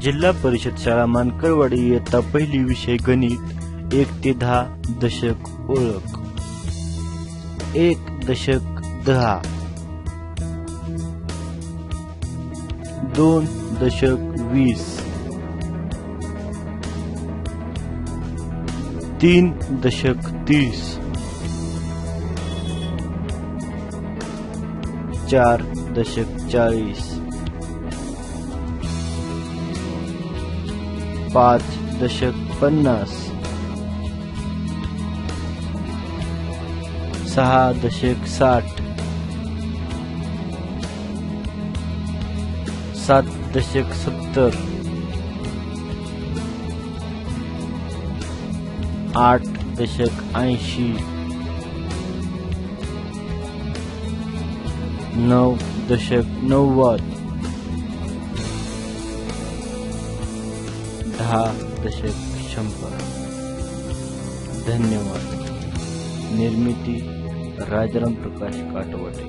جیشد شاعر مانکروڑی پہنی دشک چار دشک چیس پانچ دشک پنس سہ دشک ساٹھ۔ سات دشک ستر۔ آٹھ دشک نو دشک نو دشکمبر دھنیہ واد۔ نمتی راجرام پرکاش کاٹوٹے